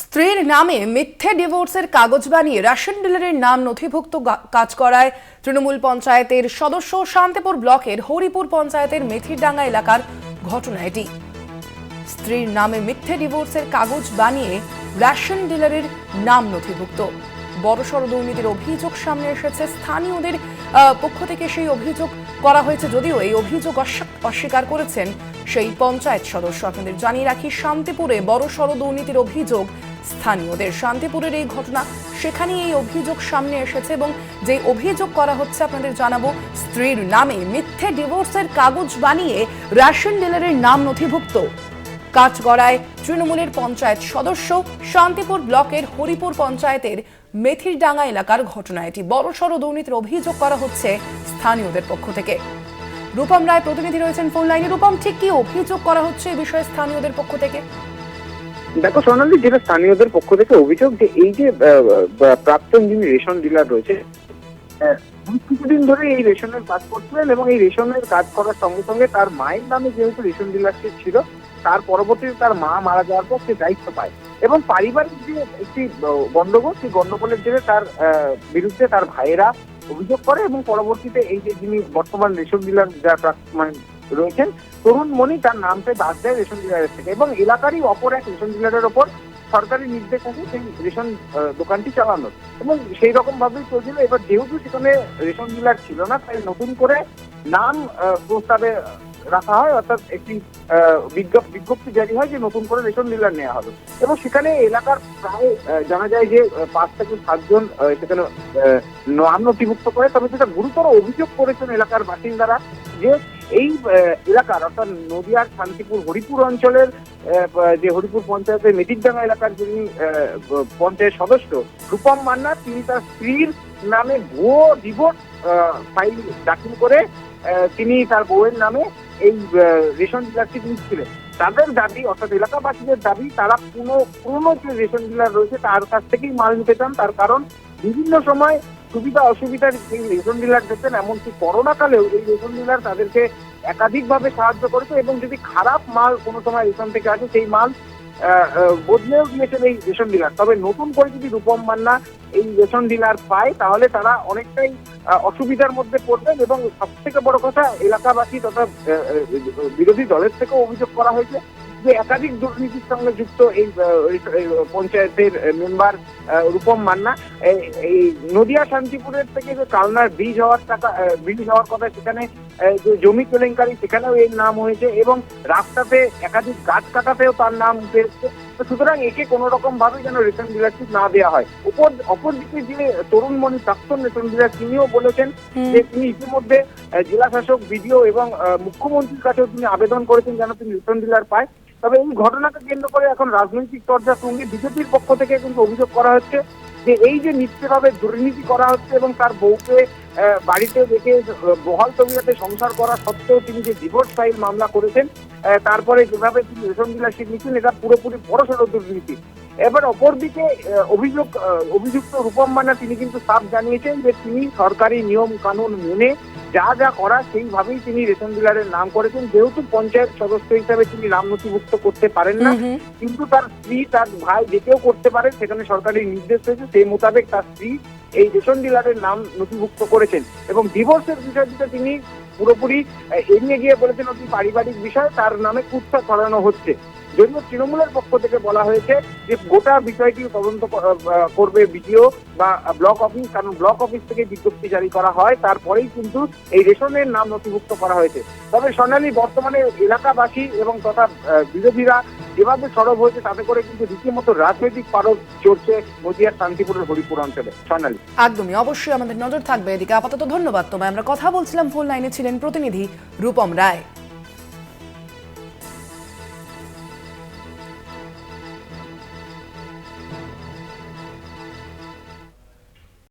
স্ত্রীর নামে মিথ্যে ডিভোর্সের কাগজ বানিয়ে রেশন ডিলারের নাম নথিভুক্ত কাজ করায় তৃণমূল পঞ্চায়েতের সদস্য শান্তিপুর ব্লকের হরিপুর পঞ্চায়েতের মেথিরডাঙ্গা এলাকার ঘটনা এটি। স্ত্রীর নামে মিথ্যে ডিভোর্সের কাগজ বানিয়ে রেশন ডিলারের নাম নথিভুক্ত। বড়সড় দুর্নীতির অভিযোগ সামনে এসেছে। স্থানীয়দের পক্ষ থেকে সেই অভিযোগ করা হয়েছে যদিও এই অভিযোগ অস্বীকার করেছেন সেই পঞ্চায়েত সদস্য। আপনাদের জানিয়ে রাখি, শান্তিপুরে বড়সড় দুর্নীতির অভিযোগ স্থানীয়দের শান্তিপুরের এই ঘটনা সেখানে এই অভিযোগ সামনে এসেছে এবং যে অভিযোগ করা হচ্ছে আপনাদের জানাব, স্ত্রীর নামে মিথ্যে ডিভোর্সের কাগজ বানিয়ে রেশন ডিলারের নাম নথিভুক্ত। কাজগড়ায় তৃণমূলের পঞ্চায়েত সদস্য শান্তিপুর ব্লকের হরিপুর পঞ্চায়েতের মেথিরডাঙ্গা এলাকার ঘটনা। এটি বড়সড় দুর্নীতির অভিযোগ করা হচ্ছে স্থানীয়দের পক্ষ থেকে। রূপম রায় প্রতিনিধি রয়েছেন ফোন লাইনে। রূপম, ঠিক কি অভিযোগ করা হচ্ছে এ বিষয়ে স্থানীয়দের পক্ষ থেকে? দেখো সোনালি, যেটা স্থানীয়দের পক্ষ থেকে অভিযোগ যে এই যে প্রাক্তন যিনি রেশন ডিলার রয়েছে কিছুদিন ধরে এই রেশনের কাজ করছিলেন এবং এই রেশনের কাজ করার সঙ্গে সঙ্গে তার মায়ের নামে যেহেতু রেশন ডিলারশিপ ছিল, তার পরবর্তীতে তার মা মারা যাওয়ার পর সে দায়িত্ব পায়। এবং পারিবারিক যে একটি গন্ডগোল সেই গন্ডগোলের জেরে তার বিরুদ্ধে তার ভাইয়েরা অভিযোগ করে এবং পরবর্তীতে এই যে যিনি বর্তমান রেশন ডিলার যা মানে রয়েছেন। তরুণ মণি তার নামটা বাদ দেয় রেশন ডিলারের থেকে এবং এলাকারই অপর এক রেশন ডিলারের ওপর সরকারি নির্দেশ আছে সেই রেশন দোকানটি চালানোর। এবং সেই রকম ভাবেই চলছিল। এবার যেহেতু সেখানে রেশন ডিলার ছিল না, তাই নতুন করে নাম প্রস্তাবে রাখা হয়, অর্থাৎ একটি বিজ্ঞপ্তি জারি হয় যে নতুন করে রেশন ডিলার নেওয়া হবে। এবং সেখানে এলাকার প্রায় জানা যায় যে পাঁচ থেকে সাতজন সেখানে নাম নথিভুক্ত করে। তবে সেটা গুরুতর অভিযোগ করেছেন এলাকার বাসিন্দারা যে এই এলাকার, অর্থাৎ নদিয়ার শান্তিপুর, হরিপুর অঞ্চলের যে হরিপুর পঞ্চায়েতের মেদিকডাঙ্গা এলাকার যিনি পঞ্চায়েত সদস্য, রূপম মান্না, তিনি তার স্ত্রীর নামে ভুয়ো ডিভোর্স ফাইল দাখিল করে তিনি তার বউয়ের নামে এই রেশন ডিলারটি নিচ্ছিলেন তাদের দাবি, অর্থাৎ এলাকাবাসীদের দাবি, তারা পুরো পুরনো যে রেশন ডিলার রয়েছে, তার কাছ থেকেই মাল নিতে চান। তার কারণ, বিভিন্ন সময় সুবিধা অসুবিধার এই রেশন ডিলার দেখতেন এমনকি করোনা কালেও এই রেশন ডিলার তাদেরকে একাধিকভাবে সাহায্য করেছে এবং যদি খারাপ মাল কোনো সময় রেশন থেকে আসে, সেই মাল বদলেও দিয়েছেন এই রেশন ডিলার। তবে নতুন করে যদি রূপম মান্না এই রেশন ডিলার পায়, তাহলে তারা অনেকটাই অসুবিধার মধ্যে পড়বেন এবং সব থেকে বড় কথা, এলাকাবাসী তথা বিরোধী দলের থেকেও অভিযোগ করা হয়েছে। যে একাধিক দুর্নীতির সঙ্গে যুক্ত এই পঞ্চায়েতের মেম্বার রূপম মান্না এই- নদিয়া শান্তিপুরের থেকে যে কালনার ব্রিজ হওয়ার টাকা ব্রিজ হওয়ার কথা সেখানে যে জমি কেলেঙ্কারি সেখানেও এর নাম হয়েছে এবং রাস্তাতে একাধিক গাছ কাটাতেও তার নাম উঠে এসছে। তো সুতরাং একে কোনো রকম ভাবে যেন রেশন ডিলারশিপ না দেওয়া হয়। উপর অপরদিকে যে তরুণমণি প্রাক্তন রেশন ডিলার তিনিও বলেছেন যে তিনি ইতিমধ্যে জেলা শাসক বিডিও এবং মুখ্যমন্ত্রীর কাছেও তিনি আবেদন করেছেন যেন তিনি রেশন ডিলার পায়। তবে এই ঘটনাকে কেন্দ্র করে এখন রাজনৈতিক চর্চার সঙ্গে বিজেপির পক্ষ থেকে কিন্তু অভিযোগ করা হচ্ছে যে এই যে নিশ্চিতভাবে দুর্নীতি করা হচ্ছে এবং তার বউকে বাড়িতে রেখে বহাল তবিয়াতে সংসার করা সত্ত্বেও তিনি যে ডিভোর্স ফাইল মামলা করেছেন তারপরে যেভাবে তিনি রেশন ডিলারশিপ নিচ্ছেন এটা পুরোপুরি বড়সড় দুর্নীতি। এবার অপরদিকে অভিযোগ অভিযুক্ত রূপম মান্না তিনি কিন্তু সাফ জানিয়েছেন যে তিনি সরকারি নিয়ম কানুন মেনে যা যা করা সেইভাবেই তিনি রেশন ডিলারের নাম করেছেন। যেহেতু পঞ্চায়েত সদস্য হিসাবে তিনি নাম নথিভুক্ত করতে পারেন না। কিন্তু তার স্ত্রী তার ভাই যে কেউ করতে পারে সেখানে সরকারি নির্দেশ হয়েছে সেই মোতাবেক তার স্ত্রী এই রেশন ডিলারের নাম নথিভুক্ত করেছেন। এবং ডিভোর্সের বিষয়টিতে তিনি পুরোপুরি এড়িয়ে গিয়ে বলেছেন অতি পারিবারিক বিষয় তার নামে কুৎসা করানো হচ্ছে। যদিও তৃণমূলের পক্ষ থেকে বলা হয়েছে যে গোটা বিষয়টি তদন্ত করবে বিডিও বা ব্লক অফিস, কারণ ব্লক অফিস থেকে বিজ্ঞপ্তি জারি করা হয়, তারপরেই কিন্তু এই রেশনের নাম নথিভুক্ত করা হয়েছে। তবে সোনালী বর্তমানে এলাকাবাসী এবং তথা বিরোধীরা যেভাবে সরব হয়েছে, তাতে করে কিন্তু রীতিমতো রাজনৈতিক পারদ চড়ছে নদিয়ার শান্তিপুরের হরিপুর অঞ্চলে। সোনালী। একদমই, অবশ্যই আমাদের নজর থাকবে এদিকে। আপাতত ধন্যবাদ। তোমায় আমরা কথা বলছিলাম ফোন লাইনে ছিলেন প্রতিনিধি রূপম রায়।